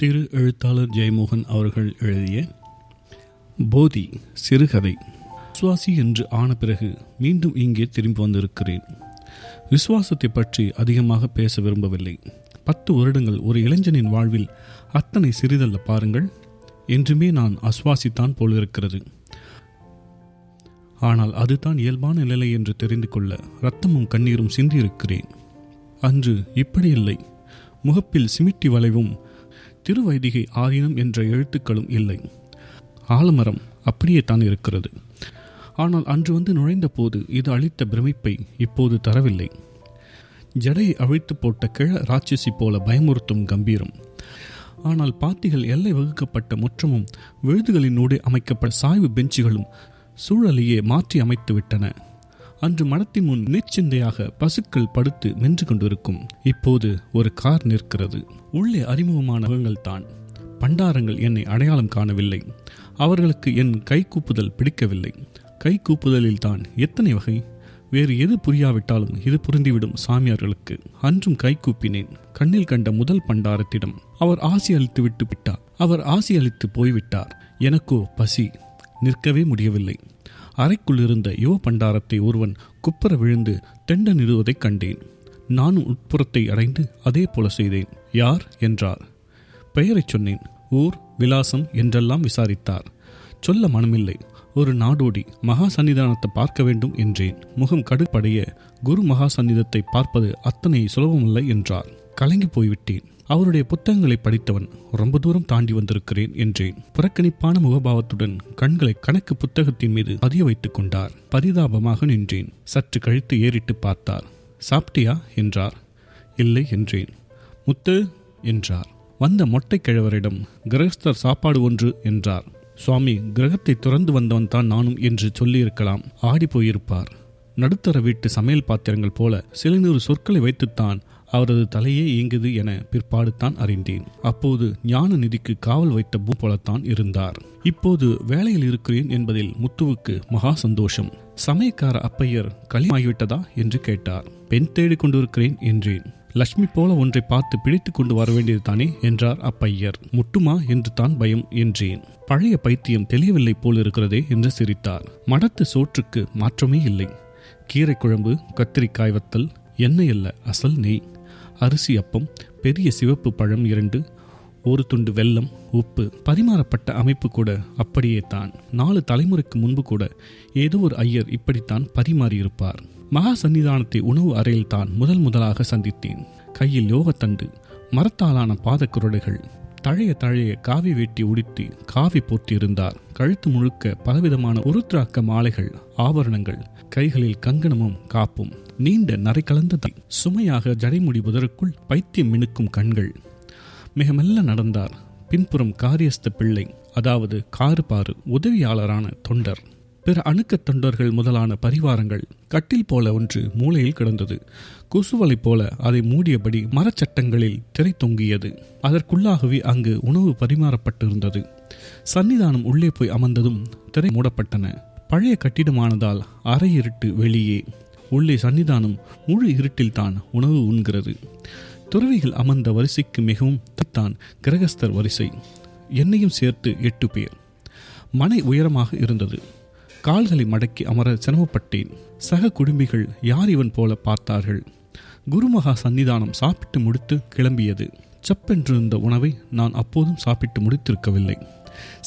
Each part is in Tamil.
திரு எழுத்தாளர் ஜெயமோகன் அவர்கள் எழுதிய போதி சிறுகதை. விசுவாசி என்று ஆன பிறகு மீண்டும் இங்கே திரும்பி வந்திருக்கிறேன். விசுவாசத்தை பற்றி அதிகமாக பேச விரும்பவில்லை. பத்து வருடங்கள் ஒரு இளைஞனின் வாழ்வில் அத்தனை சிறிதல்ல பாருங்கள். என்றுமே நான் அஸ்வாசித்தான் போலிருக்கிறது. ஆனால் அதுதான் இயல்பான நிலை என்று தெரிந்து கொள்ள ரத்தமும் கண்ணீரும் சிந்தியிருக்கிறேன். அன்று இப்படி இல்லை முகப்பில் சிமிட்டி வளைவும் திருவைதிகை ஆதீனம் என்ற எழுத்துக்களும் இல்லை. ஆலமரம் அப்படியே தான் இருக்கிறது. ஆனால் அன்று வந்து நுழைந்த போது இது அளித்த பிரமிப்பை இப்போது தரவில்லை. ஜடையை அழித்து போட்ட கிழ ராட்சசி போல பயமுறுத்தும் கம்பீரம். ஆனால் பாத்திகள் எல்லை வகுக்கப்பட்ட முற்றமும் விழுதுகளினூடே அமைக்கப்பட்ட சாய்வு பெஞ்சுகளும் சூழலையே மாற்றி அமைத்து விட்டன அன்று மனத்தின் முன் நிச்சிந்தையாக பசுக்கள் படுத்து மென்று கொண்டிருக்கும். இப்போது ஒரு கார் நிற்கிறது. உள்ளே அறிமுகமான முகங்கள் தான். பண்டாரங்கள் என்னை அடையாளம் காணவில்லை. அவர்களுக்கு என் கை கூப்புதல் பிடிக்கவில்லை. கை கூப்புதலில் தான் எத்தனை வகை? வேறு எது புரியாவிட்டாலும் இது புரிந்துவிடும் சாமியார்களுக்கு. அன்றும் கை கூப்பினேன். கண்ணில் கண்ட முதல் பண்டாரத்திடம். அவர் ஆசி அளித்து விட்டு விட்டார். அவர் ஆசி அளித்து போய்விட்டார். எனக்கோ பசி நிற்கவே முடியவில்லை. அறைக்குள் இருந்த யுவ பண்டாரத்தை ஒருவன் குப்பர விழுந்து தெண்டனிடுவதைக் கண்டேன். நானும் உட்புறத்தை அடைந்து அதே போல செய்தேன். யார்? என்றார். பெயரைச் சொன்னேன். ஊர் விலாசம் என்றெல்லாம் விசாரித்தார். சொல்ல மனமில்லை. ஒரு நாடோடி மகா சன்னிதானத்தை பார்க்க வேண்டும் என்றேன். முகம் கடுப்படைய குரு மகா சந்நிதத்தை பார்ப்பது அத்தனை சுலபமில்லை என்றார். கலங்கி போய்விட்டேன். அவருடைய புத்தகங்களை படித்தவன் ரொம்ப தூரம் தாண்டி வந்திருக்கிறேன் என்றேன். புறக்கணிப்பான முகபாவத்துடன் கண்களை கணக்கு புத்தகத்தின் மீது பதிய வைத்துக் கொண்டார். பரிதாபமாக நின்றேன். சற்று கழித்து ஏறிட்டு பார்த்தார். சாப்பிட்டியா? என்றார். இல்லை என்றேன். முத்து என்றார். வந்த மொட்டை கிழவரிடம் கிரகஸ்தர் சாப்பாடு ஒன்று என்றார். சுவாமி கிரகத்தை துறந்து வந்தவன் தான் நானும் என்று சொல்லியிருக்கலாம். ஆடி போயிருப்பார். நடுத்தர வீட்டு சமையல் பாத்திரங்கள் போல சில நூறு சொற்களை வைத்துத்தான் அவரது தலையே இயங்குது என பிற்பாடு தான் அறிந்தேன். அப்போது ஞான நிதிக்கு காவல் வைத்த பூ போலத்தான் இருந்தார். இப்போது வேலையில் இருக்கிறேன் என்பதில் முத்துவுக்கு மகா சந்தோஷம். சமயக்கார அப்பையர் களிமாகிவிட்டதா என்று கேட்டார். பெண் தேடிக் கொண்டிருக்கிறேன் என்றேன். லட்சுமி போல ஒன்றை பார்த்து பிடித்து கொண்டு வர வேண்டியது தானே என்றார் அப்பையர். முட்டுமா என்று தான் பயம் என்றேன். பழைய பைத்தியம் தெளியவில்லை போல் இருக்கிறதே என்று சிரித்தார். மடத்து சோற்றுக்கு மாற்றமே இல்லை. கீரை குழம்பு கத்திரிக்காய் வத்தல் எண்ணெய் அல்ல அசல் நெய். அரிசி அப்பம் பெரிய சிவப்பு பழம் இரண்டு ஒரு துண்டு வெல்லம் உப்பு பரிமாறப்பட்ட அமைப்பு கூட அப்படியே தான். நாலு தலைமுறைக்கு முன்பு கூட ஏதோ ஒரு ஐயர் இப்படித்தான் பரிமாறியிருப்பார். மகா சன்னிதானத்தை உணவு அறையில் தான் முதல் முதலாக சந்தித்தேன். கையில் யோகத்தண்டு மரத்தாலான பாதக்குரடுகள். தழைய தழைய காவி வேட்டி உடுத்தி காவி போர்த்தியிருந்தார் கழுத்து முழுக்க பலவிதமான உருத்ராக்க மாலைகள் ஆபரணங்கள் கைகளில் கங்கணமும் காப்பும் நீண்ட நரை கலந்த தலை சுமையாக ஜடைமுடி புதருக்குள் பைத்தியம் மினுக்கும் கண்கள். மிக மெல்ல நடந்தார். பின்புறம் காரியஸ்த பிள்ளை அதாவது காறுபாறு உதவியாளரான தொண்டர். பிற அணுக்கத் தொண்டர்கள் முதலான பரிவாரங்கள் கட்டில் போல ஒன்று மூலையில் கிடந்தது. கொசுவலை போல அதை மூடியபடி மரச்சட்டங்களில் திரை தொங்கியது. அதற்குள்ளாகவே அங்கு உணவு பரிமாறப்பட்டிருந்தது. சன்னிதானம் உள்ளே போய் அமர்ந்ததும் திரை மூடப்பட்டன. பழைய கட்டிடமானதால் அரை இருட்டு வெளியே. உள்ளே சன்னிதானம் முழு இருட்டில்தான் உணவு உண்கிறது. துறவிகள் அமர்ந்த வரிசைக்கு மிகவும் தான் கிரகஸ்தர் வரிசை. என்னையும் சேர்த்து எட்டு பேர். மனை உயரமாக இருந்தது. கால்களை மடக்கி அமர சிரமப்பட்டேன். சக குடும்பிகள் யார் இவன் போல பார்த்தார்கள். குருமகா சன்னிதானம் சாப்பிட்டு முடித்து கிளம்பியது. சப்பென்றிருந்த உணவை நான் அப்போதும் சாப்பிட்டு முடித்திருக்கவில்லை.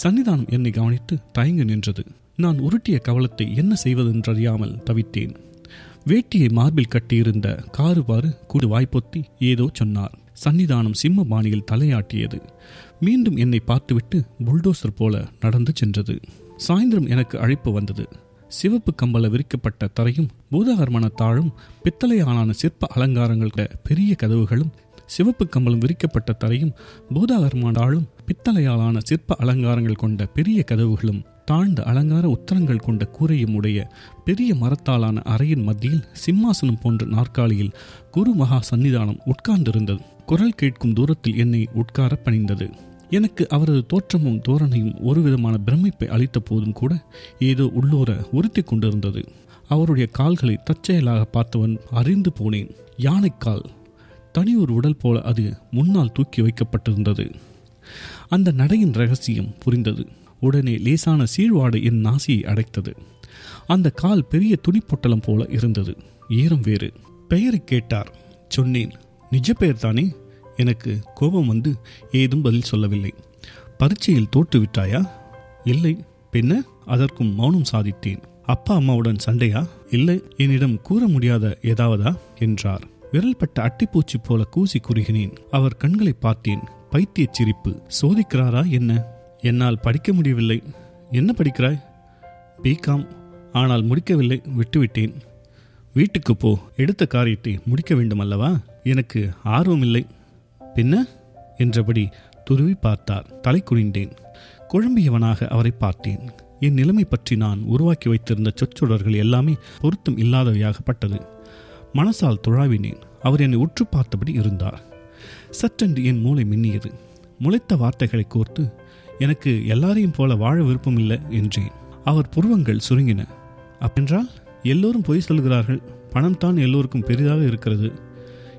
சன்னிதானம் என்னை கவனித்து தயங்கி நின்றது. நான் உருட்டிய கவலத்தை என்ன செய்வதென்றறியாமல் தவித்தேன். வேட்டியை மார்பில் கட்டியிருந்த காறுபாறு கூடு வாய்ப்பொத்தி ஏதோ சொன்னார். சன்னிதானம் சிம்ம பாணியில் தலையாட்டியது. மீண்டும் என்னை பார்த்துவிட்டு புல்டோசர் போல நடந்து சென்றது. சாயந்தரம் எனக்கு அழைப்பு வந்தது. சிவப்பு கம்பள விரிக்கப்பட்ட தரையும் பூதாகர்மன தாழும் பித்தளையாலான சிற்ப அலங்காரங்கள் பெரிய கதவுகளும் சிவப்பு கம்பளம் விரிக்கப்பட்ட தரையும் பூதாகர்மான தாழும் பித்தளையாலான சிற்ப அலங்காரங்கள் கொண்ட பெரிய கதவுகளும் தாழ்ந்த அலங்கார உத்தரங்கள் கொண்ட கூரையும் உடைய பெரிய மரத்தாலான அறையின் மத்தியில் சிம்மாசனம் போன்ற நாற்காலியில் குரு மகா சன்னிதானம் உட்கார்ந்திருந்தது. குரல் கேட்கும் தூரத்தில் என்னை உட்கார பணிந்தது. எனக்கு அவரது தோற்றமும் தோரணையும் ஒரு விதமான பிரமிப்பை அளித்த போதும் கூட ஏதோ உள்ளோர உறுத்தி கொண்டிருந்தது. அவருடைய கால்களை தற்செயலாக பார்த்தவன் அறிந்து போனேன். யானைக்கால் தனி ஒரு உடல் போல அது முன்னால் தூக்கி வைக்கப்பட்டிருந்தது. அந்த நடையின் ரகசியம் புரிந்தது. உடனே லேசான சீழ்வாடு என் நாசியை அடைத்தது. அந்த கால் பெரிய துணிப்பொட்டலம் போல இருந்தது. ஈரம் வேறு. பெயரை கேட்டார். சொன்னேன் நிஜ பெயர் தானே? எனக்கு கோபம் வந்து ஏதும் பதில் சொல்லவில்லை. பரீட்சையில் தோற்று விட்டாயா? இல்லை பின்ன அதற்கும் மௌனம் சாதித்தேன். அப்பா அம்மாவுடன் சண்டையா? இல்லை என்னிடம் கூற முடியாத ஏதாவதா? என்றார். விரல்பட்ட அட்டிப்பூச்சி போல கூசி குறுகினேன். அவர் கண்களை பார்த்தேன். பைத்தியச் சிரிப்பு. சோதிக்கிறாரா என்ன? என்னால் படிக்க முடியவில்லை. என்ன படிக்கிறாய்? பிகாம் ஆனால் முடிக்கவில்லை. விட்டுவிட்டேன். வீட்டுக்கு போ. எடுத்த காரியத்தை முடிக்க வேண்டும் அல்லவா எனக்கு ஆர்வமில்லை. பின்ன? என்றபடி துருவி பார்த்தார். தலை குனிந்தேன். குழம்பியவனாக அவரை பார்த்தேன். என் நிலைமை பற்றி நான் உருவாக்கி வைத்திருந்த சொற்றொடர்கள் எல்லாமே பொருத்தம் இல்லாதவையாகப்பட்டது மனசால் துழாவினேன். அவர் என்னை உற்று பார்த்தபடி இருந்தார். சற்றென்று என் மூளை மின்னியது. முளைத்த வார்த்தைகளை கோர்த்து எனக்கு எல்லாரையும் போல வாழ விருப்பமில்லை என்றேன். அவர் புருவங்கள் சுருங்கின. அப்பென்றால் எல்லோரும் பொய் சொல்கிறார்கள். பணம் தான் எல்லோருக்கும் பெரிதாக இருக்கிறது.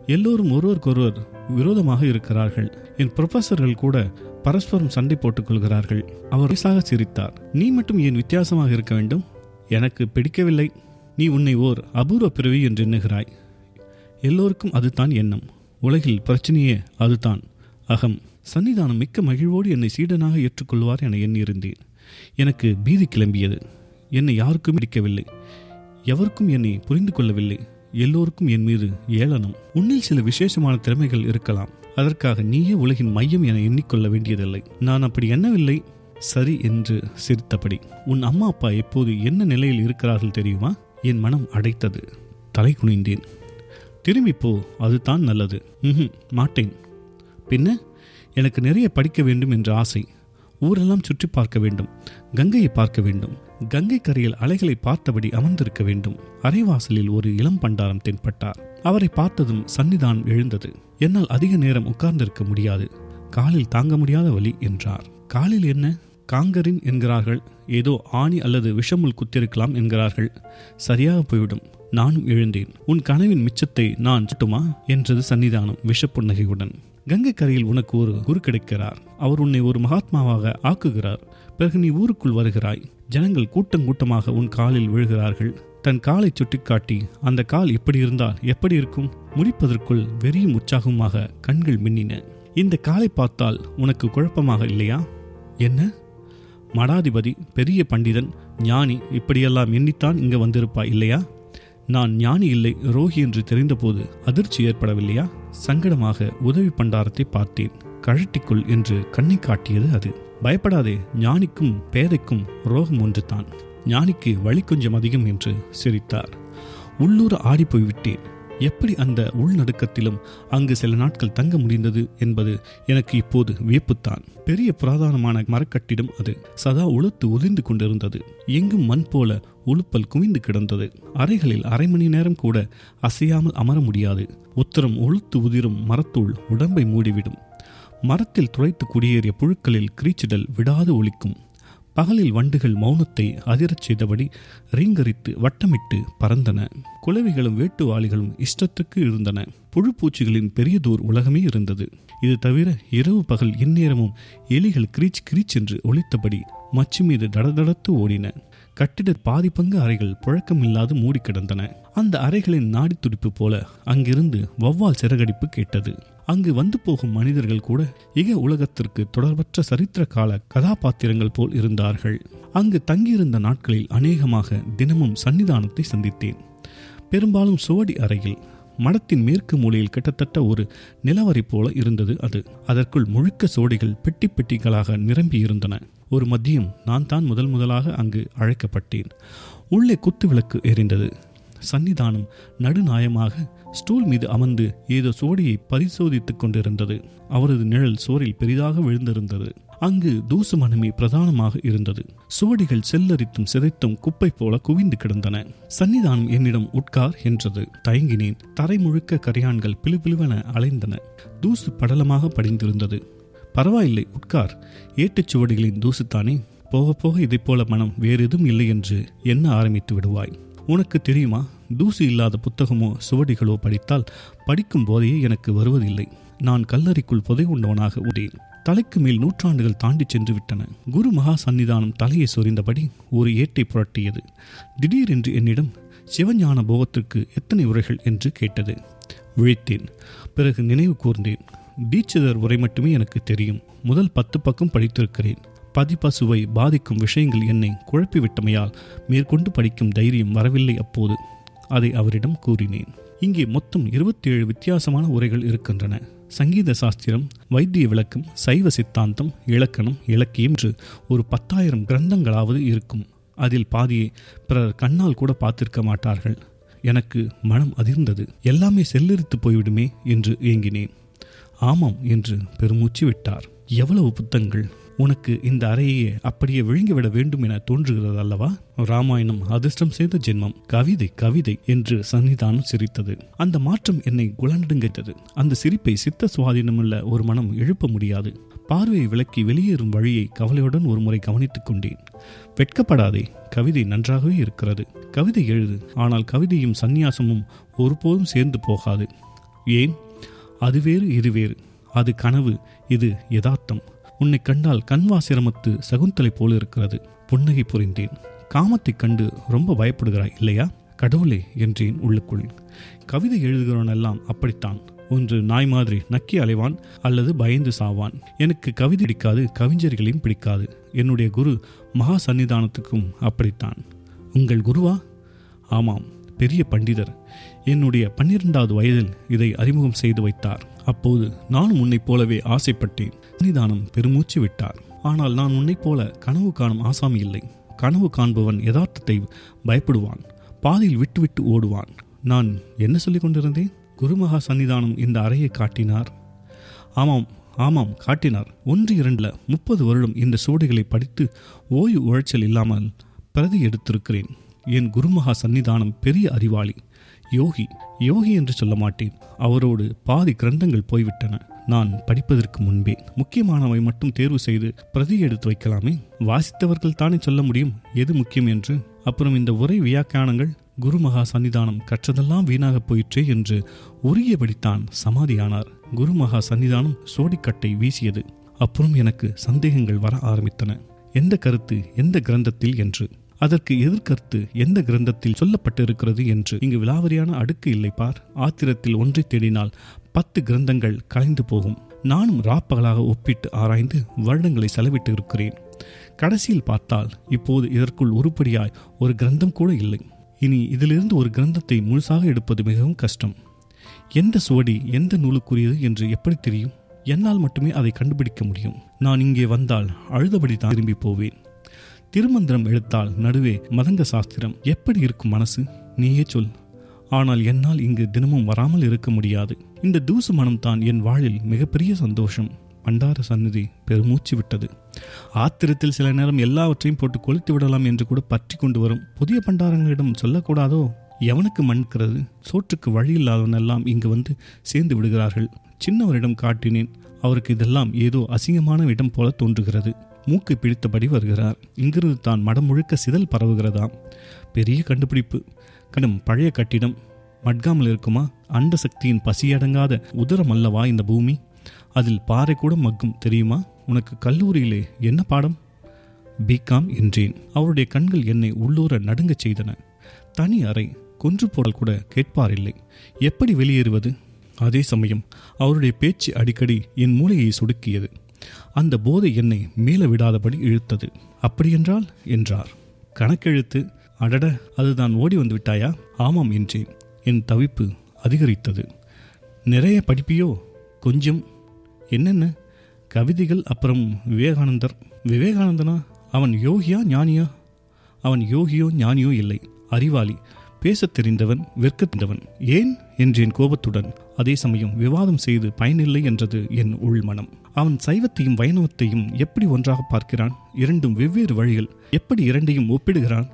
எல்லோரும் ஒருவருக்கொருவர் விரோதமாக இருக்கிறார்கள். என் ப்ரொஃபஸர்கள் கூட பரஸ்பரம் சண்டை போட்டுக் கொள்கிறார்கள். அவர் வயசாக சிரித்தார். நீ மட்டும் ஏன் வித்தியாசமாக இருக்க வேண்டும்? எனக்கு பிடிக்கவில்லை. நீ உன்னை ஓர் அபூர்வ பிறவி என்று எண்ணுகிறாய். எல்லோருக்கும் அதுதான் எண்ணம். உலகில் பிரச்சனையே அதுதான். அகம். சன்னிதானம் மிக்க மகிழ்வோடு என்னை சீடனாக ஏற்றுக்கொள்வார் என எண்ணியிருந்தேன். எனக்கு பீதி கிளம்பியது. என்னை யாருக்கும் பிடிக்கவில்லை. எவருக்கும் என்னை புரிந்து கொள்ளவில்லை. எல்லோருக்கும் என் மீது ஏளனம். உன்னில் சில விசேஷமான திறமைகள் இருக்கலாம். அதற்காக நீயே உலகின் மையம் என எண்ணிக்கொள்ள வேண்டியதில்லை. நான் அப்படி எண்ணவில்லை. சரி என்று சிரித்தபடி. உன் அம்மா அப்பா எப்போது என்ன நிலையில் இருக்கிறார்கள் தெரியுமா? என் மனம் அடைத்தது. தலை குனிந்தேன். திரும்பி போ. அதுதான் நல்லது. ம் மாட்டேன். பின்ன? எனக்கு நிறைய படிக்க வேண்டும் என்ற ஆசை. ஊரெல்லாம் சுற்றி பார்க்க வேண்டும். கங்கையை பார்க்க வேண்டும். கங்கை கரையில் அலைகளை பார்த்தபடி அமர்ந்திருக்க வேண்டும். அரைவாசலில் ஒரு இளம் பண்டாரம் தென்பட்டார். அவரை பார்த்ததும் சன்னிதான் எழுந்தது. என்னால் அதிக நேரம் உட்கார்ந்திருக்க முடியாது. காலில் தாங்க முடியாத வலி என்றார். காலில் என்ன? காங்கரின் என்கிறார்கள். ஏதோ ஆணி அல்லது விஷமுள் குத்திருக்கலாம் என்கிறார்கள். சரியாக போய்விடும். நானும் எழுந்தேன். உன் கனவின் மிச்சத்தை நான் சுட்டுமா? என்றது சன்னிதானம் விஷப்புன்னகையுடன். கங்கை கரையில் உனக்கு ஒரு குரு கிடைக்கிறார். அவர் உன்னை ஒரு மகாத்மாவாக ஆக்குகிறார். பிறகு நீ ஊருக்குள் வருகிறாய். ஜனங்கள் கூட்டம் கூட்டமாக உன் காலில் விழுகிறார்கள். தன் காலை சுட்டிக்காட்டி அந்த கால் எப்படி இருந்தால் எப்படி இருக்கும்? முடிப்பதற்குள் வெறியும் உற்சாகமாக கண்கள் மின்னின. இந்த காலை பார்த்தால் உனக்கு குழப்பமாக இல்லையா? என்ன? மடாதிபதி பெரிய பண்டிதன் ஞானி இப்படியெல்லாம் எண்ணித்தான் இங்கே வந்திருப்பாய் இல்லையா? நான் ஞானி இல்லை ரோகி என்று தெரிந்தபோது அதிர்ச்சி ஏற்படவில்லையா? சங்கடமாக உதவி பண்டாரத்தை பார்த்தேன். கழட்டிக்குள் என்று கண்ணை காட்டியது அது. பயப்படாதே ஞானிக்கும் பேதைக்கும் ரோகம் ஒன்றுதான். ஞானிக்கு வழி கொஞ்சம் அதிகம் என்று சிரித்தார். உள்ளூர் ஆடிப்போய் விட்டேன் எப்படி அந்த உள்நடுக்கத்திலும் அங்கு சில நாட்கள் தங்க முடிந்தது என்பது எனக்கு இப்போது வியப்புத்தான். பெரிய புராதனமான மரக்கட்டிடம் அது சதா உளுத்து உதிர்ந்து கொண்டிருந்தது. எங்கும் மண் போல உளுப்பல் குவிந்து கிடந்தது. அறைகளில் அரை மணி நேரம் கூட அசையாமல் அமர முடியாது. உத்தரம் உளுத்து உதிரும் மரத்தூள் உடம்பை மூடிவிடும். மரத்தில் துளைத்து குடியேறிய புழுக்களில் கிரீச்சிடல் விடாது ஒழிக்கும் பகலில் வண்டுகள் மௌனத்தை அதிரச் செய்தபடி ரீங்கரித்து வட்டமிட்டு பறந்தன. குளவிகளும் வேட்டுவாளிகளும் இஷ்டத்துக்கு இருந்தன. புழுப்பூச்சிகளின் பெரியதோர் உலகமே இருந்தது. இது தவிர இரவு பகல் இந்நேரமும் எலிகள் கிரீச் கிரீச் என்று ஒழித்தபடி மச்சு மீது தடதடத்து ஓடின. கட்டிட பாதி பங்கு அறைகள் புழக்கமில்லாது மூடி கிடந்தன அந்த அறைகளின் நாடி துடிப்பு போல அங்கிருந்து வௌவால் சிறகடிப்பு கேட்டது. அங்கு வந்து போகும் மனிதர்கள் கூட இக உலகத்திற்கு தொடர்பற்ற சரித்திர கால கதாபாத்திரங்கள் போல் இருந்தார்கள். அங்கு தங்கியிருந்த நாட்களில் அநேகமாக தினமும் சன்னிதானத்தை சந்தித்தேன். பெரும்பாலும் சுவடி அறையில் மடத்தின் மேற்கு மூலையில் கிட்டத்தட்ட ஒரு நிலவரி போல இருந்தது அது. அதற்குள் முழுக்க சோடிகள் பெட்டி பெட்டிகளாக நிரம்பி இருந்தன ஒரு மதியம் நான் தான் முதல் முதலாக அங்கு அழைக்கப்பட்டேன். உள்ளே குத்து விளக்கு எரிந்தது. சன்னிதானம் நடுநாயமாக ஸ்டூல் மீது அமர்ந்து ஏதோ சுவடியை பரிசோதித்துக் கொண்டிருந்தது. அவரது நிழல் சுவரில் பெரிதாக விழுந்திருந்தது. அங்கு தூசு மனமே பிரதானமாக இருந்தது. சுவடிகள் செல்லரித்தும் சிதைத்தும் குப்பை போல குவிந்து கிடந்தன. சன்னிதானம் என்னிடம் உட்கார் என்றது. தயங்கினேன். தரை முழுக்க கரையான்கள் பிளுபிளுவென அலைந்தன. தூசு படலமாக படிந்திருந்தது. பரவாயில்லை உட்கார். ஏட்டுச் சுவடிகளின் தூசுத்தானே. போக போக இதைப்போல மனம் வேறு எதுவும் இல்லை என்று எண்ண ஆரம்பித்து விடுவாய். உனக்கு தெரியுமா? தூசி இல்லாத புத்தகமோ சுவடிகளோ படித்தால் படிக்கும் போதையே எனக்கு வருவதில்லை. நான் கல்லறைக்குள் புதை உண்டவனாக உடேன் தலைக்கு மேல் நூற்றாண்டுகள் தாண்டி சென்று விட்டன. குரு மகா சந்நிதானம் தலையை சொரிந்தபடி ஒரு ஏட்டை புரட்டியது. திடீரென்று என்னிடம் சிவஞான போகத்திற்கு எத்தனை உரைகள்? என்று கேட்டது. விழித்தேன். பிறகு நினைவு கூர்ந்தேன். தீட்சிதர் உரை மட்டுமே எனக்கு தெரியும். முதல் பத்து பக்கம் படித்திருக்கிறேன். பதிப்பசுவை பாதிக்கும் விஷயங்கள் என்னை குழப்பிவிட்டமையால் மேற்கொண்டு படிக்கும் தைரியம் வரவில்லை அப்போது. அதை அவரிடம் கூறினேன். இங்கே மொத்தம் இருபத்தேழு வித்தியாசமான உரைகள் இருக்கின்றன. சங்கீத சாஸ்திரம் வைத்திய விளக்கம் சைவ சித்தாந்தம் இலக்கணம் இலக்கியம் என்று ஒரு பத்தாயிரம் கிரந்தங்களாவது இருக்கும். அதில் பாதியை பிறர் கண்ணால் கூட பார்த்திருக்க மாட்டார்கள். எனக்கு மனம் அதிர்ந்தது. எல்லாமே செல்லரித்து போய்விடுமே என்று ஏங்கினேன். ஆமாம் என்று பெருமூச்சு விட்டார். எவ்வளவு புத்தங்கள் உனக்கு இந்த அறையே அப்படியே விழுங்கிவிட வேண்டும் என தோன்றுகிறது அல்லவா? ராமாயணம் அதிர்ஷ்டம் செய்த ஜென்மம் கவிதை கவிதை என்று சன்னிதானம் சிரித்தது. அந்த மாற்றம் என்னை குலநடுங்கிட்டது அந்த சிரிப்பை சித்த சுவாதீனமுள்ள ஒரு மனம் எழுப்ப முடியாது. பார்வையை விலக்கி வெளியேறும் வழியை கவலையுடன் ஒரு முறை கவனித்துக் கொண்டேன். வெட்கப்படாதே கவிதை நன்றாகவே இருக்கிறது. கவிதை எழுது ஆனால் கவிதையும் சந்நியாசமும் ஒருபோதும் சேர்ந்து போகாது. ஏன்? அது வேறு இது வேறு. அது கனவு இது யதார்த்தம். உன்னை கண்டால் கண்வாசிரமத்து சகுந்தலை போல இருக்கிறது. புன்னகை புரிந்தேன். காமத்தைக் கண்டு ரொம்ப பயப்படுகிறாய் இல்லையா? கடவுளே என்றேன் உள்ளுக்குள். கவிதை எழுதுகிறவனெல்லாம் அப்படித்தான். ஒன்று நாய் மாதிரி நக்கி அலைவான் அல்லது பயந்து சாவான். எனக்கு கவிதை பிடிக்காது கவிஞர்களையும் பிடிக்காது. என்னுடைய குரு மகா சன்னிதானத்துக்கும் அப்படித்தான். உங்கள் குருவா? ஆமாம் பெரிய பண்டிதர். என்னுடைய பன்னிரெண்டாவது வயதில் இதை அறிமுகம் செய்து வைத்தார். அப்போது நானும் உன்னைப் போலவே ஆசைப்பட்டேன். சன்னிதானம் பெருமூச்சு விட்டார். ஆனால் நான் உன்னைப் போல கனவு காணும் ஆசாமி இல்லை. கனவு காண்பவன் யதார்த்தத்தை பயப்படுவான். பாதையில் விட்டுவிட்டு ஓடுவான். நான் என்ன சொல்லிக் கொண்டிருந்தேன்? குருமகா சன்னிதானம் இந்த அறையை காட்டினார். ஆமாம் ஆமாம் காட்டினார். ஒன்று இரண்டில் முப்பது வருடம் இந்த சுவடிகளை படித்து ஓய்வு உழைச்சல் இல்லாமல் பிரதி எடுத்திருக்கிறேன். என் குருமகா சன்னிதானம் பெரிய அறிவாளி. யோகி யோகி என்று சொல்ல மாட்டேன். அவரோடு பாதி கிரந்தங்கள் போய்விட்டன. நான் படிப்பதற்கு முன்பே முக்கியமானவை மட்டும் தேர்வு செய்து பிரதி எடுத்து வைக்கலாமே? வாசித்தவர்கள் தானே சொல்ல முடியும் எது முக்கியம் என்று? அப்புறம் இந்த உரை வியாக்கியானங்கள் குருமகா சன்னிதானம் கற்றதெல்லாம் வீணாக போயிற்றே என்று உரியபடித்தான் சமாதியானார். குருமகா சன்னிதானம் சோடிக்கட்டை வீசியது. அப்புறம் எனக்கு சந்தேகங்கள் வர ஆரம்பித்தன. எந்த கருத்து எந்த கிரந்தத்தில் என்று? அதற்கு எதிர்கருத்து எந்த கிரந்தத்தில் சொல்லப்பட்டிருக்கிறது என்று இங்கு விலாவரியான அடுக்கு இல்லை பார். ஆத்திரத்தில் ஒன்றை தேடினால் பத்து கிரந்தங்கள் கலைந்து போகும். நானும் ராப்பகலாக ஒப்பிட்டு ஆராய்ந்து வருடங்களை செலவிட்டு இருக்கிறேன். கடைசியில் பார்த்தால் இப்போது இதற்குள் உருப்படியாய் ஒரு கிரந்தம் கூட இல்லை. இனி இதிலிருந்து ஒரு கிரந்தத்தை முழுசாக எடுப்பது மிகவும் கஷ்டம். எந்த சுவடி எந்த நூலுக்குரியது என்று எப்படி தெரியும்? என்னால் மட்டுமே அதை கண்டுபிடிக்க முடியும். நான் இங்கே வந்தால் அழுதபடி தான் திரும்பி போவேன். திருமந்திரம் எடுத்தால் நடுவே மதங்க சாஸ்திரம் எப்படி இருக்கும் மனசு? நீயே சொல். ஆனால் என்னால் இங்கு தினமும் வராமல் இருக்க முடியாது. இந்த தூசு மனம் தான் என் வாழில் மிகப்பெரிய சந்தோஷம். பண்டார சந்நிதி பெருமூச்சு விட்டது. ஆத்திரத்தில் சில நேரம் எல்லாவற்றையும் போட்டு கொளுத்து விடலாம் என்று கூட பற்றி கொண்டு வரும் புதிய பண்டாரங்களிடம் சொல்லக்கூடாதோ? எவனுக்கு மண்கிறது சோற்றுக்கு வழி இல்லாதவனெல்லாம் இங்கு வந்து சேர்ந்து விடுகிறார்கள். சின்னவரிடம் காட்டினேன் அவருக்கு இதெல்லாம் ஏதோ அசிங்கமான இடம் போல தோன்றுகிறது. மூக்கை பிடித்தபடி வருகிறார். இங்கிருந்து தான் மடம் முழுக்க சிதல் பரவுகிறதாம் பெரிய கண்டுபிடிப்பு. கடும் பழைய கட்டிடம். மட்காமல் இருக்குமா? அண்ட சக்தியின் பசியடங்காத உதரம் அல்லவா இந்த பூமி? அதில் பாறை கூட மக்கும் தெரியுமா? உனக்கு கல்லூரியிலே என்ன பாடம்? பிகாம் என்றேன். அவருடைய கண்கள் என்னை உள்ளூர நடுங்கச் செய்தன. தனி அறை. கொன்று போடல் கூட கேட்பாரில்லை. எப்படி வெளியேறுவது? அதே சமயம் அவருடைய பேச்சு அடிக்கடி என் மூளையை சுடுக்கியது. அந்த போதை என்னை மேல விடாதபடி இழுத்தது. அப்படியென்றால்? என்றார். கணக்கெழுத்து அடட அதுதான் ஓடி வந்து விட்டாயா? ஆமாம் என்றேன். என் தவிப்பு அதிகரித்தது. நிறைய படிப்பியோ? கொஞ்சம். என்னென்ன? கவிதைகள் அப்புறம் விவேகானந்தர். விவேகானந்தனா? அவன் யோகியா ஞானியா? அவன் யோகியோ ஞானியோ இல்லை. அறிவாளி. பேசத் தெரிந்தவன் வெற்கத் தெரிந்தவன். ஏன்? என்றேன் கோபத்துடன். அதே சமயம் விவாதம் செய்து பயனில்லை என்றது என் உள்மனம். அவன் சைவத்தையும் வைணவத்தையும் எப்படி ஒன்றாக பார்க்கிறான்? இரண்டும் வெவ்வேறு வழிகள். எப்படி இரண்டையும் ஒப்பிடுகிறான்?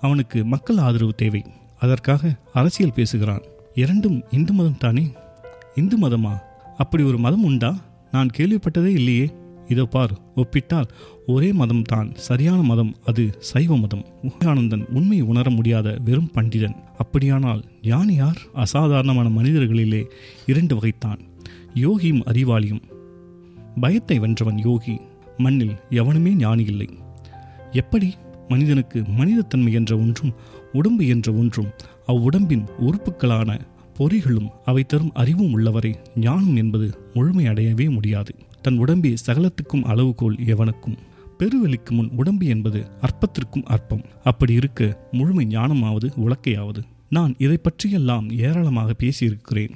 அவனுக்கு மக்கள் ஆதரவு தேவை. அதற்காக அரசியல் பேசுகிறான். இரண்டும் இந்து மதம் தானே? இந்து மதமா? அப்படி ஒரு மதம் உண்டா? நான் கேள்விப்பட்டதே இல்லையே. இதோ பார் ஒப்பிட்டால் ஒரே மதம் தான். சரியான மதம் அது சைவ மதம். விவேகானந்தன் உண்மை உணர முடியாத வெறும் பண்டிதன். அப்படியானால் ஞானியார் அசாதாரணமான மனிதர்களிலே இரண்டு வகைத்தான். யோகியும் அறிவாளியும். பயத்தை வென்றவன் யோகி. மண்ணில் எவனுமே ஞானி இல்லை. எப்படி மனிதனுக்கு மனிதத்தன்மை என்ற ஒன்றும் உடம்பு என்ற ஒன்றும் அவ்வுடம்பின் உறுப்புகளான பொறிகளும் அவை தரும் அறிவும் உள்ளவரை ஞானம் என்பது முழுமையடையவே முடியாது. தன் உடம்பே சகலத்துக்கும் அளவுகோல் எவனுக்கும். பெருவெளிக்கு முன் உடம்பு என்பது அற்பத்திற்கும் அற்பம். அப்படி இருக்க முழுமை ஞானமாவது உலக்கையாவது. நான் இதை பற்றியெல்லாம் ஏராளமாக பேசியிருக்கிறேன்.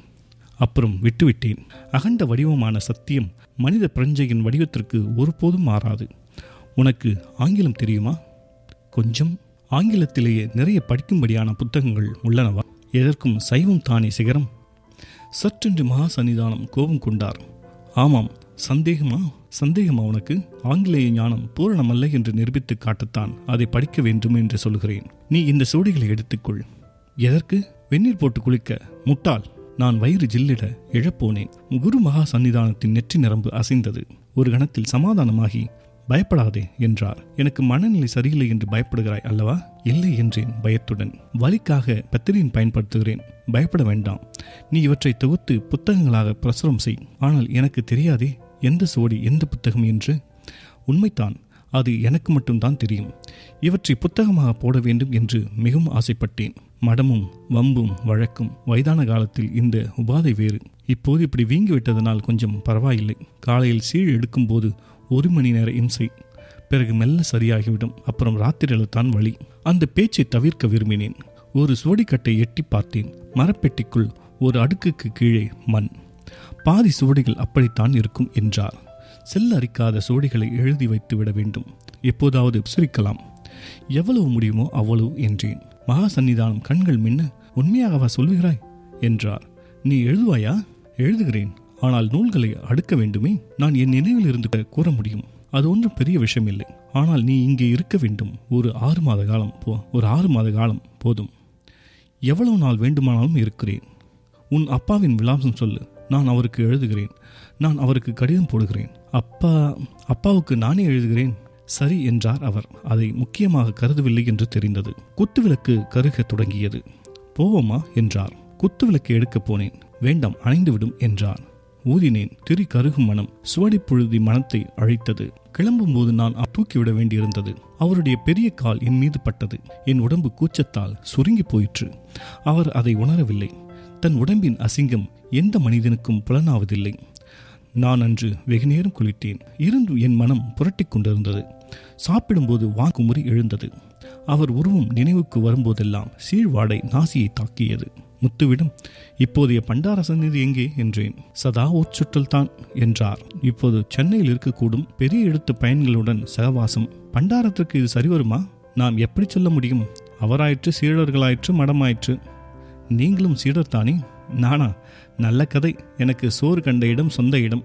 அப்புறம் விட்டுவிட்டேன். அகண்ட வடிவமான சத்தியம் மனித பிரஞ்சையின் வடிவத்திற்கு ஒருபோதும் மாறாது. உனக்கு ஆங்கிலம் தெரியுமா? கொஞ்சம். ஆங்கிலத்திலேயே நிறைய படிக்கும்படியான புத்தகங்கள் உள்ளனவா? எதற்கும் சைவம் தானே சிகரம். சற்றென்று மகா சன்னிதானம் கோபம் கொண்டார். ஆமாம் சந்தேகமா? சந்தேகமா உனக்கு? ஆங்கிலேய ஞானம் பூரணமல்ல என்று நிரூபித்து காட்டத்தான் அதை படிக்க வேண்டும் என்று சொல்கிறேன். நீ இந்த சோடிகளை எடுத்துக்கொள். எதற்கு? வெந்நீர் போட்டு குளிக்க. முட்டாள். நான் வயிறு ஜில்லிட இழப்போனேன். குரு மகா சன்னிதானத்தின் நெற்றி நரம்பு அசைந்தது. ஒரு கணத்தில் சமாதானமாகி பயப்படாதே என்றார். எனக்கு மனநிலை சரியில்லை என்று பயப்படுகிறாய் அல்லவா? இல்லை என்றேன் பயத்துடன். வலிக்காக பத்திரின் பயன்படுத்துகிறேன். பயப்பட வேண்டாம். நீ இவற்றை தொகுத்து புத்தகங்களாக பிரசுரம் செய். ஆனால் எனக்கு தெரியாதே எந்த சோடி எந்த புத்தகம் என்று? உண்மைதான். அது எனக்கு மட்டும்தான் தெரியும். இவற்றை புத்தகமாக போட வேண்டும் என்று மிகவும் ஆசைப்பட்டேன். மடமும் வம்பும் வழக்கும் வயதான காலத்தில் இந்த உபாதை வேறு. இப்போது இப்படி வீங்கி விட்டதனால் கொஞ்சம் பரவாயில்லை. காலையில் சீழ் எடுக்கும்போது ஒரு மணி நேர இம்சை. பிறகு மெல்ல சரியாகிவிடும். அப்புறம் ராத்திரியில் தான் வழி. அந்த பேச்சை தவிர்க்க விரும்பினேன். ஒரு சுவடிக்கட்டை எட்டி பார்த்தேன். மரப்பெட்டிக்குள் ஒரு அடுக்குக்கு கீழே மண். பாதி சுவடிகள் அப்படித்தான் இருக்கும் என்றார். செல்லரிக்காத சுவடிகளை எழுதி வைத்து விட வேண்டும். எப்போதாவது சிரிக்கலாம் எவ்வளவு முடியுமோ அவ்வளவு என்றேன். மகா சன்னிதானம் கண்கள் மின்ன உண்மையாகவா சொல்லுகிறாய்? என்றார். நீ எழுதுவாயா? எழுதுகிறேன். ஆனால் நூல்களை அடுக்க வேண்டுமே? நான் என் நினைவில் இருந்து கூற முடியும். அது ஒன்றும் பெரிய விஷயம் இல்லை ஆனால் நீ இங்கே இருக்க வேண்டும். ஒரு ஆறு மாத காலம் போ. ஒரு ஆறு மாத காலம் போதும். எவ்வளவு நாள் வேண்டுமானாலும் இருக்கிறேன். உன் அப்பாவின் விலாசம் சொல்லு. நான் அவருக்கு எழுதுகிறேன். நான் அவருக்கு கடிதம் போடுகிறேன். அப்பா அப்பாவுக்கு நானே எழுதுகிறேன். சரி என்றார் அவர். அதை முக்கியமாக கருதவில்லை என்று தெரிந்தது. குத்துவிளக்கு கருக தொடங்கியது. போவோமா என்றார். குத்துவிளக்கு எடுக்கப் போனேன். வேண்டாம் அணைந்துவிடும் என்றார். ஊதினேன். திரி கருகும் மனம். சுவடி புழுதி மனத்தை அழைத்தது. கிளம்பும்போது நான் தூக்கிவிட வேண்டியிருந்தது. அவருடைய பெரிய கால் என் மீது பட்டது. என் உடம்பு கூச்சத்தால் சுருங்கி போயிற்று. அவர் அதை உணரவில்லை. தன் உடம்பின் அசிங்கம் எந்த மனிதனுக்கும் புலனாவதில்லை. நான் அன்று வெகுநேரம் குளித்தேன். இருந்து என் மனம் புரட்டிக் கொண்டிருந்தது. சாப்பிடும்போது வாக்குமுறி எழுந்தது. அவர் உருவம் நினைவுக்கு வரும்போதெல்லாம் சீழ்வாடை நாசியை தாக்கியது. முத்துவிடம் இப்போதைய பண்டார சந்நிதி எங்கே? என்றேன். சதா உச்சுற்றல் தான் என்றார். இப்போது சென்னையில் இருக்கக்கூடும் பெரிய எழுத்து பயன்களுடன் சகவாசம். பண்டாரத்திற்கு இது சரிவருமா நாம் எப்படி சொல்ல முடியும்? அவராயிற்று சீடர்களாயிற்று மடமாயிற்று. நீங்களும் சீடர் தானே? நானா நல்ல கதை. எனக்கு சோறு கண்ட இடம் சொந்த இடம்.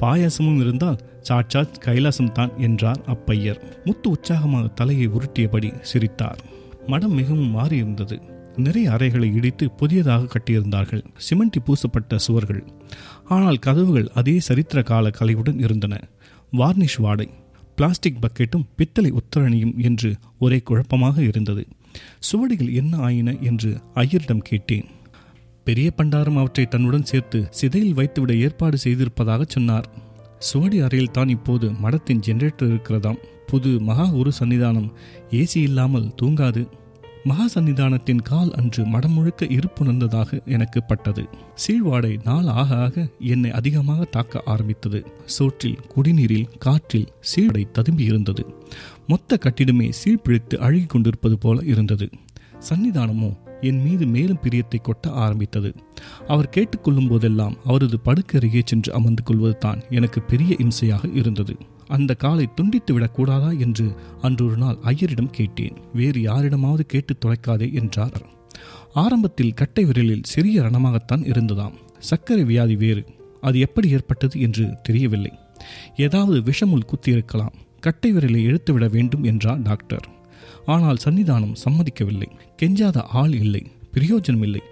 பாயாசமும் இருந்தால் சாட்சாத் கைலாசம்தான் என்றார் அப்பையர். முத்து உற்சாகமாக தலையை உருட்டியபடி சிரித்தார். மடம் மிகவும் மாறியிருந்தது. நிறைய அறைகளை இடித்து புதியதாக கட்டியிருந்தார்கள். சிமெண்டி பூசப்பட்ட சுவர்கள். ஆனால் கதவுகள் அதே சரித்திர கால கலையுடன் இருந்தன. வார்னிஷ் வாடை. பிளாஸ்டிக் பக்கெட்டும் பித்தளை உத்தரணியும் என்று ஒரே குழப்பமாக இருந்தது. சுவடிகள் என்ன ஆயின என்று ஐயரிடம் கேட்டேன். பெரிய பண்டாரம் அவற்றை தன்னுடன் சேர்த்து சிதையில் வைத்துவிட ஏற்பாடு செய்திருப்பதாக சொன்னார். சுவடி அறையில் தான் இப்போது மடத்தின் ஜெனரேட்டர் இருக்கிறதாம். புது மகா ஒரு சன்னிதானம் ஏசி இல்லாமல் தூங்காது. மகா சன்னிதானத்தின் கால் அன்று மடம் முழுக்க இருப்புணர்ந்ததாக எனக்கு பட்டது. சீழ்வாடை நாள் ஆக ஆக என்னை அதிகமாக தாக்க ஆரம்பித்தது. சோற்றில் குடிநீரில் காற்றில் சீழ்வாடை ததும்பி இருந்தது. மொத்த கட்டிடமே சீழ்பிழித்து அழுகி கொண்டிருப்பது போல இருந்தது. சன்னிதானமோ என் மீது மேலும் பிரியத்தை கொட்ட ஆரம்பித்தது. அவர் கேட்டுக்கொள்ளும் போதெல்லாம் அவரது படுக்கருகே சென்று அமர்ந்து கொள்வது தான் எனக்கு பெரிய இம்சையாக இருந்தது. அந்த காலை துண்டித்து விடக்கூடாதா என்று அன்றொரு நாள் ஐயரிடம் கேட்டேன். வேறு யாரிடமாவது கேட்டு தொலைக்காதே என்றார். ஆரம்பத்தில் கட்டை விரலில் சிறிய ரணமாகத்தான் இருந்ததாம். சர்க்கரை வியாதி வேறு. அது எப்படி ஏற்பட்டது என்று தெரியவில்லை. ஏதாவது விஷமுள் குத்தியிருக்கலாம். கட்டை விரலை எடுத்துவிட வேண்டும் என்றார் டாக்டர். ஆனால் சன்னிதானம் சம்மதிக்கவில்லை. கெஞ்சாத ஆள் இல்லை. பிரயோஜனம் இல்லை.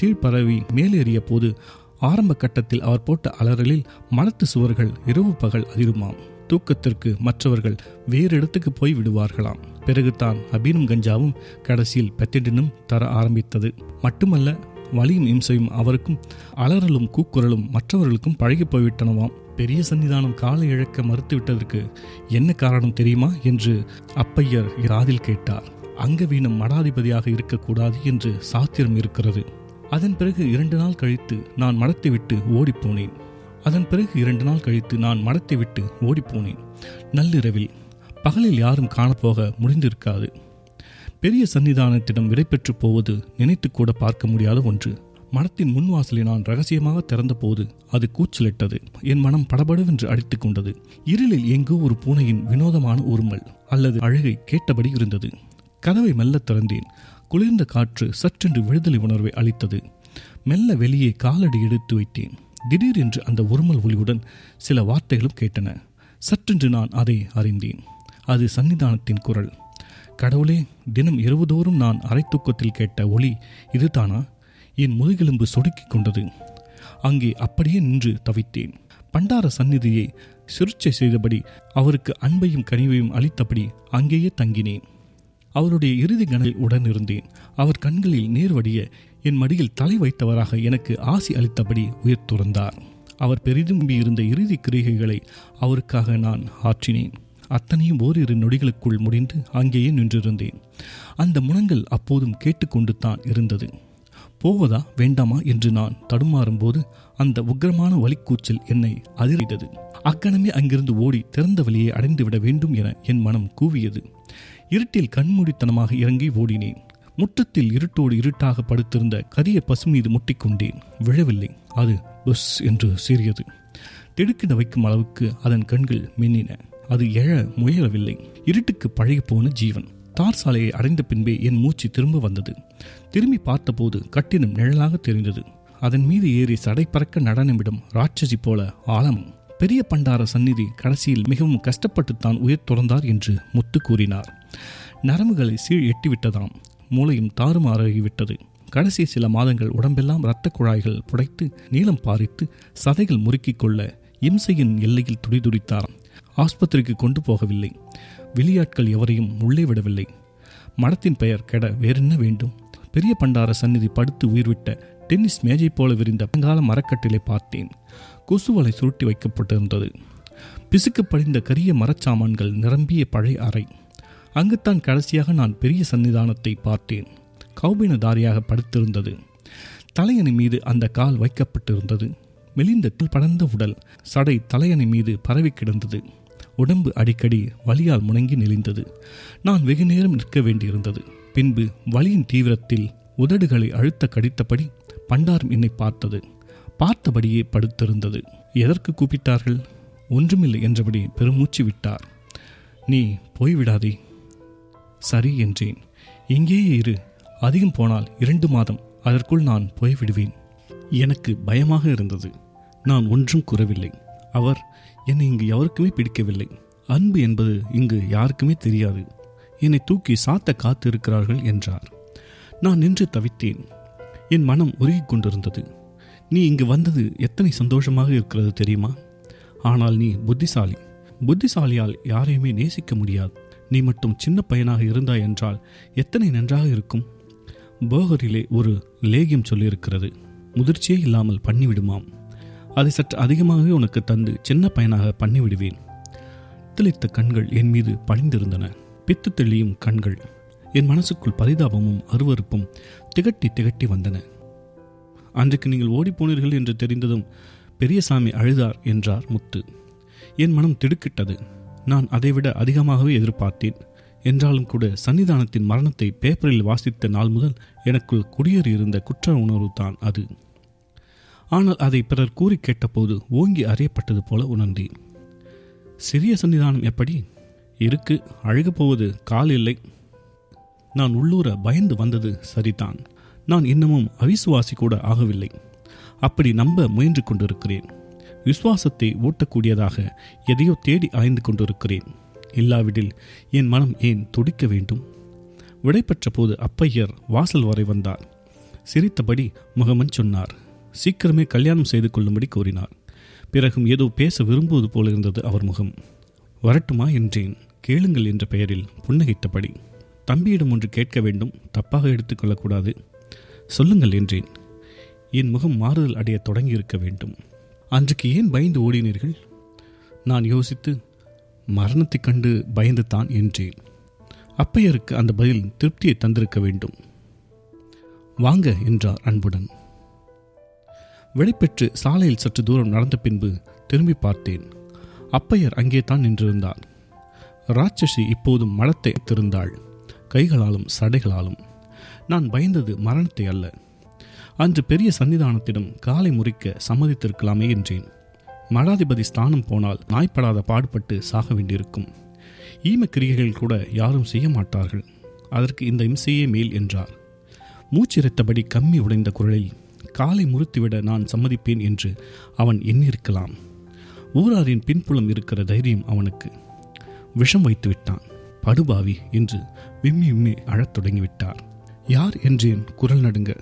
சீழ்பரவி மேலேறிய போது ஆரம்ப கட்டத்தில் அவர் போட்ட அலறலில் மனத்து சுவர்கள் இரவு பகல் அதிருமாம். தூக்கத்திற்கு மற்றவர்கள் வேறு இடத்துக்கு போய் விடுவார்களாம். பிறகுதான் அபீனும் கஞ்சாவும் கடைசியில் பெத்திடினும் தர ஆரம்பித்தது. மட்டுமல்ல வலியும் இம்சையும் அவருக்கும் அலறலும் கூக்குரலும் மற்றவர்களுக்கும் பழகி போய்விட்டனவாம். பெரிய சன்னிதானம் காலை இழக்க மறுத்துவிட்டதற்கு என்ன காரணம் தெரியுமா என்று அப்பையர் காதில் கேட்டார். அங்கவீனம் மடாதிபதியாக இருக்கக்கூடாது என்று சாத்திரம் இருக்கிறது. அதன் பிறகு இரண்டு நாள் கழித்து நான் மடத்தை விட்டு ஓடிப்போனேன். அதன் பிறகு இரண்டு நாள் கழித்து நான் மடத்தை விட்டு ஓடிப்போனேன். நள்ளிரவில் பகலில் யாரும் காணப்போக முடிந்திருக்காது. பெரிய சன்னிதானத்திடம் விடைபெற்று போவது நினைத்து கூட பார்க்க முடியாத ஒன்று. மனத்தின் முன்வாசலை நான் ரகசியமாக திறந்தபோது அது கூச்சலிட்டது. என் மனம் படபடவென்று அடித்துக் கொண்டது. இருளில் எங்கோ ஒரு பூனையின் வினோதமான உருமல் அல்லது அழுகை கேட்டபடி இருந்தது. கதவை மெல்ல திறந்தேன். குளிர்ந்த காற்று சற்றென்று விடுதலை உணர்வை அளித்தது. மெல்ல வெளியே காலடி எடுத்து வைத்தேன். திடீரென்று அந்த உருமல் ஒளியுடன் சில வார்த்தைகளும் கேட்டன. சற்றென்று நான் அதை அறிந்தேன். அது சன்னிதானத்தின் குரல். கடவுளே தினம் இரவுதோறும் நான் அரை தூக்கத்தில் கேட்ட ஒளி இதுதானா? என் முதுகெலும்பு சொடுக்கிக் கொண்டது. அங்கே அப்படியே நின்று தவித்தேன். பண்டார சந்நிதியை சிறுச்சை செய்தபடி அவருக்கு அன்பையும் கனிவையும் அளித்தபடி அங்கேயே தங்கினேன். அவருடைய இறுதி கணலில் உடன் இருந்தேன் அவர் கண்களில் நேர்வடிய என் மடியில் தலை வைத்தவராக எனக்கு ஆசி அளித்தபடி உயிர் துறந்தார். அவர் பெரிதும்பி இருந்த இறுதி கிரிகைகளை அவருக்காக நான் ஆற்றினேன். அத்தனையும் ஓரிரு நொடிகளுக்குள் முடிந்து அங்கேயே நின்றிருந்தேன். அந்த முனங்கள் அப்போதும் கேட்டுக்கொண்டு தான் இருந்தது. போவதா வேண்டாமா என்று நான் தடுமாறும்போது அந்த உக்கிரமான வலிக்கூச்சல் என்னை அதிர்ந்தது அக்கணமே அங்கிருந்து ஓடி திறந்த வழியை அடைந்துவிட வேண்டும் என என் மனம் கூவியது. இருட்டில் கண்மூடித்தனமாக இறங்கி ஓடினேன். முற்றத்தில் இருட்டோடு இருட்டாக படுத்திருந்த கரிய பசு மீது முட்டிக்கொண்டேன். விழவில்லை அது பஸ் என்று சீறியது. திடுக்கிட வைக்கும் அளவுக்கு அதன் கண்கள் மின்னின. அது எழ முயலவில்லை. இருட்டுக்கு பழகி போன ஜீவன். தார் சாலையை அடைந்த பின்பே என் மூச்சு திரும்ப வந்தது. திரும்பி பார்த்தபோது கட்டிடம் நிழலாக தெரிந்தது. அதன் மீது ஏறி சடை பறக்க நடனமிடும் ராட்சசி போல ஆழம் பெரிய பண்டார சந்நிதி கடைசியில் மிகவும் கஷ்டப்பட்டுத்தான் உயிர் துறந்தார் என்று முத்து கூறினார். நரம்புகளை சீழ் எட்டிவிட்டதாம் மூளையும் தாறுமாறாகிவிட்டது கடைசி சில மாதங்கள் உடம்பெல்லாம் இரத்த குழாய்கள் புடைத்து நீளம் பாரித்து சதைகள் முறுக்கிக் கொள்ள இம்சையின் எல்லையில் துடிதுடித்தாராம். ஆஸ்பத்திரிக்கு கொண்டு போகவில்லை. வெளியாட்கள் எவரையும் உள்ளே விடவில்லை. மடத்தின் பெயர் கெட வேறென்ன வேண்டும்? பெரிய பண்டார சந்நிதி படுத்து உயிர்விட்ட டென்னிஸ் மேஜை போல விரிந்த பழங்கால மரக்கட்டிலை பார்த்தேன். கொசுவலை சுருட்டி வைக்கப்பட்டிருந்தது. பிசுக்கு படிந்த கரிய மரச்சாமான்கள் நிரம்பிய பழைய அறை. அங்குத்தான் கடைசியாக நான் பெரிய சன்னிதானத்தை பார்த்தேன். கௌபினதாரியாக படுத்திருந்தது. தலையணை மீது அந்த கால் வைக்கப்பட்டிருந்தது. மெலிந்த படர்ந்த உடல் சடை தலையணை மீது பரவி கிடந்தது. உடம்பு அடிக்கடி வலியால் முணங்கி நெளிந்தது. நான் வெகு நேரம் நிற்க வேண்டியிருந்தது. பின்பு வலியின் தீவிரத்தில் உதடுகளை அழுத்த கடித்தபடி பண்டாரம் என்னை பார்த்தது. பார்த்தபடியே படுத்திருந்தது. எதற்கு கூப்பிட்டார்கள்? ஒன்றுமில்லை என்றபடி பெருமூச்சு விட்டார். நீ போய்விடாதே. சரி என்றேன். இங்கேயே இரு. அதிகம் போனால் இரண்டு மாதம். அதற்குள் நான் போய்விடுவேன். எனக்கு பயமாக இருந்தது. நான் ஒன்றும் கூறவில்லை. அவர் என்னை இங்கு எவருக்குமே பிடிக்கவில்லை. அன்பு என்பது இங்கு யாருக்குமே தெரியாது. என்னை தூக்கி சாத்த காத்து இருக்கிறார்கள் என்றார். நான் நின்று தவித்தேன். என் மனம் உருகிக் கொண்டிருந்தது. நீ இங்கு வந்தது எத்தனை சந்தோஷமாக இருக்கிறது தெரியுமா? ஆனால் நீ புத்திசாலி. புத்திசாலியால் யாரையுமே நேசிக்க முடியாது. நீ மட்டும் சின்ன பையனாக இருந்தாய் என்றால் எத்தனை நன்றாக இருக்கும்? போகரிலே ஒரு லேகியம் சொல்லியிருக்கிறது. முதிர்ச்சியே இல்லாமல் பண்ணிவிடுமாம். அதை சற்று அதிகமாகவே உனக்கு தந்து சின்ன பையனாக பண்ணிவிடுவேன். தெளித்த கண்கள் என் மீது பழிந்திருந்தன பித்து தெளியும் கண்கள். என் மனசுக்குள் பரிதாபமும் அருவருப்பும் திகட்டி திகட்டி வந்தன. அன்றைக்கு நீங்கள் ஓடிப்போனீர்கள் என்று தெரிந்ததும் பெரியசாமி அழுதார் என்றார் முத்து. என் மனம் திடுக்கிட்டது. நான் அதைவிட அதிகமாகவே எதிர்பார்த்தேன். என்றாலும் கூட சன்னிதானத்தின் மரணத்தை பேப்பரில் வாசித்த நாள் முதல் எனக்குள் குடியேறியிருந்த குற்ற உணர்வு தான் அது. ஆனால் அதை பிறர் கூறி கேட்டபோது ஓங்கி அறியப்பட்டது போல உணர்ந்தேன். சிறிய சன்னிதானம் எப்படி? இருக்கு அழுக போவது கால் இல்லை. நான் உள்ளூர பயந்து வந்தது சரிதான். நான் இன்னமும் அவிசுவாசி கூட ஆகவில்லை. அப்படி நம்ப முயன்று கொண்டிருக்கிறேன். விசுவாசத்தை ஊட்டக்கூடியதாக எதையோ தேடி அலைந்து கொண்டிருக்கிறேன். இல்லாவிடில் என் மனம் ஏன் துடிக்க வேண்டும்? விடைபெற்ற போது அப்பையர் வாசல் வரை வந்தார். சிரித்தபடி முகமன் சொன்னார் சீக்கிரமே கல்யாணம் செய்து கொள்ளும்படி கூறினார் பிறகும் ஏதோ பேச விரும்புவது போல இருந்தது அவர் முகம். வரட்டுமா? என்றேன். கேளுங்கள் என்ற பெயரில் புன்னகைத்தபடி தம்பியிடம் ஒன்று கேட்க வேண்டும் தப்பாக எடுத்துக்கொள்ளக்கூடாது சொல்லுங்கள் என்றேன். என் முகம் மாறுதல் அடைய தொடங்கியிருக்க வேண்டும். அன்றைக்கு ஏன் பயந்து ஓடினீர்கள்? நான் யோசித்து மரணத்தைக் கண்டு பயந்து தான் என்றேன். அப்பையருக்கு அந்த பதில் திருப்தியை தந்திருக்க வேண்டும். வாங்க என்றார் அன்புடன். விடைபெற்று சாலையில் சற்று தூரம் நடந்த பின்பு திரும்பி பார்த்தேன். அப்பையர் அங்கே தான் நின்றிருந்தார். ராட்சசி இப்போதும் மலத்தை திருந்தாள் கைகளாலும் சடைகளாலும். நான் பயந்தது மரணத்தை அல்ல. அன்று பெரிய சன்னிதானத்திடம் காலை முறிக்க சம்மதித்திருக்கலாமே என்றேன். மடாதிபதி ஸ்தானம் போனால் நாய்ப்படாத பாடுபட்டு சாக வேண்டியிருக்கும். ஈமக்கிரியைகள் கூட யாரும் செய்ய மாட்டார்கள். அதற்கு இந்த இம்சையே மேல் என்றார். மூச்சிரைத்தபடி கம்மி உடைந்த குரலில் காலை முறுத்துவிட நான் சம்மதிப்பேன் என்று அவன் எண்ணியிருக்கலாம். ஊராரின் பின்புலம் இருக்கிற தைரியம் அவனுக்கு. விஷம் வைத்து விட்டான் படுபாவி என்று விம்மி விம்மி அழத் தொடங்கிவிட்டார். யார் என்றேன் குரல் நடுங்க.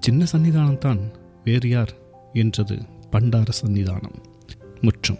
சின்ன சன்னிதானம்தான் வேறு யார்? என்றது பண்டார சன்னிதானம் முற்றும்.